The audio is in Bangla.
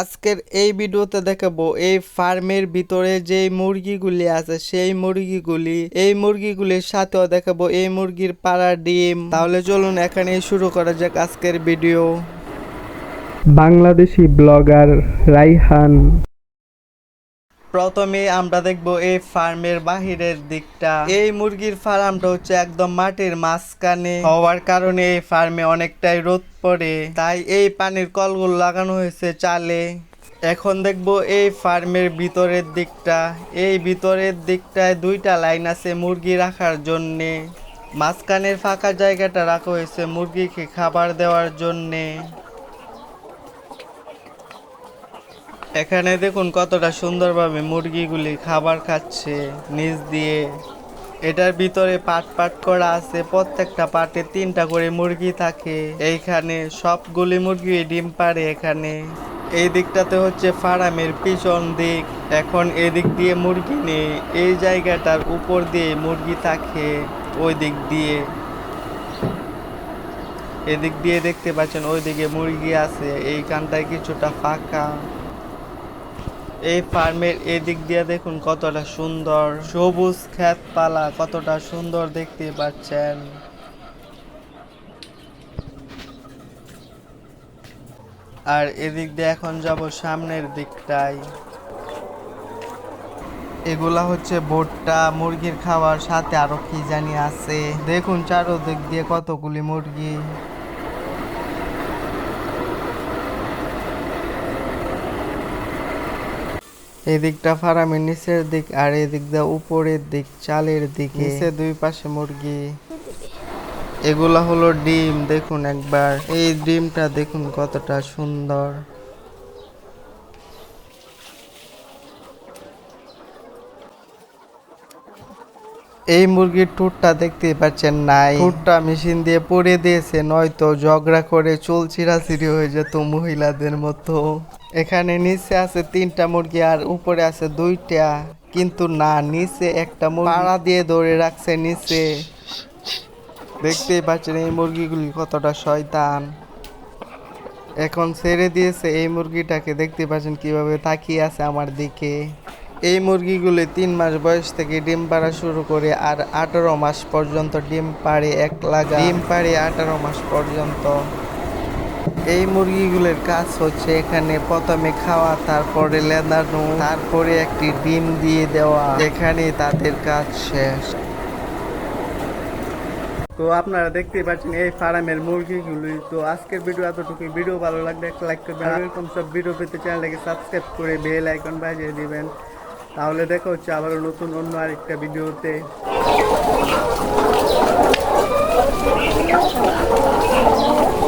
আজকের এই ভিডিওতে দেখাবো এই ফার্মের ভিতরে যে মুরগিগুলি আছে, সেই মুরগিগুলি, এই মুরগিগুলির সাথেও দেখাবো এই মুরগির পাড়া ডিম। তাহলে চলুন এখানেই শুরু করা যাক আজকের ভিডিও। বাংলাদেশি ব্লগার রাইহান প্রথমে আমরা দেখব এই ফার্মের বাহিরের দিকটা। এই মুরগির ফার্মটা হচ্ছে একদম মাটির মাঝখানে। হওয়ার কারণে এই ফার্মে অনেকটাই রোদ পড়ে। তাই এই পানির কলগুলো লাগানো হয়েছে চালে। এখন দেখব এই ফার্মের ভিতরের দিকটা। এই ভিতরের দিকটায় দুইটা লাইন আছে মুরগি রাখার জন্যে। মাঝখানের ফাঁকা জায়গাটা রাখা হয়েছে মুরগিকে খাবার দেওয়ার জন্যে। এখানে দেখুন কতটা সুন্দরভাবে মুরগিগুলি খাবার খাচ্ছে নিচ দিয়ে। এটার ভিতরে পাট পাট করা আছে, প্রত্যেকটা পাটে তিনটা করে মুরগি থাকে। এইখানে সবগুলি মুরগি ডিম পারে এখানে। এই দিকটাতে হচ্ছে ফার্মের পিছন দিক। এখন এদিক দিয়ে মুরগি নেই, এই জায়গাটার উপর দিয়ে মুরগি থাকে, ওই দিক দিয়ে। এদিক দিয়ে দেখতে পাচ্ছেন, ওইদিকে মুরগি আছে এই কানটায় কিছুটা ফাঁকা। এই ফার্মের এদিক দিয়ে দেখুন কতটা সুন্দর। সবুজ খ্যাতপালা কতটা সুন্দর দেখতে পাচ্ছেন। আর এদিক দিয়ে এখন যাব সামনের দিকটায়। এগুলা হচ্ছে ভুট্টা, মুরগির খাওয়ার সাথে আরও কি জানি আছে। দেখুন চারোদিক দিয়ে কতগুলি মুরগি। এদিকটা ফার্মের নিচের দিক আর এদিক দিয়ে উপরের দিক চালের দিকে। নিচে দুই পাশে মুরগি। এগুলা হলো ডিম দেখুন একবার। এই ডিমটা দেখুন কতটা সুন্দর। এই মুরগির ঠোঁটটা দেখতে পাচ্ছেন নাই। ঠোঁটটা মেশিন দিয়ে পরে দিয়েছে, নয়তো ঝগড়া করে চুল চিরাচিরি হয়ে যেত মহিলাদের মতো। এখানে নিচে আছে তিনটা মুরগি আর উপরে আছে দুইটা, কিন্তু না, নিচে একটা পাড়া দিয়ে ধরে রাখছে নিচে। দেখতেই পাচ্ছেন এই মুরগিগুলি কতটা শয়তান। এখন ছেড়ে দিয়েছে এই মুরগিটাকে, দেখতে পাচ্ছেন কীভাবে তাকিয়ে আছে আমার দিকে। এই মুরগিগুলি তিন মাস বয়স থেকে ডিম পাড়া শুরু করে আর আঠারো মাস পর্যন্ত ডিম পাড়ে এক লাগা। ডিম পাড়ে আঠারো মাস পর্যন্ত। এই মুরগিগুলোর কাজ হচ্ছে এখানে প্রথমে খাওয়া তারপরে লেদানো তারপরে একটি ডিম দিয়ে দেওয়া। এখানে তাদের কাজ শেষ। তো আপনারা দেখতে পাচ্ছেন এই ফার্মের মুরগিগুলি। তো আজকের ভিডিও এতটুকু ভিডিও ভালো লাগলে একটা লাইক করবেন। এরকম সব ভিডিও পেতে চ্যানেলটাকে সাবস্ক্রাইব করে বেল আইকন বাজিয়ে দিবেন। তাহলে দেখা হচ্ছে আবারও নতুন অন্য আরেকটা ভিডিওতে Thank you.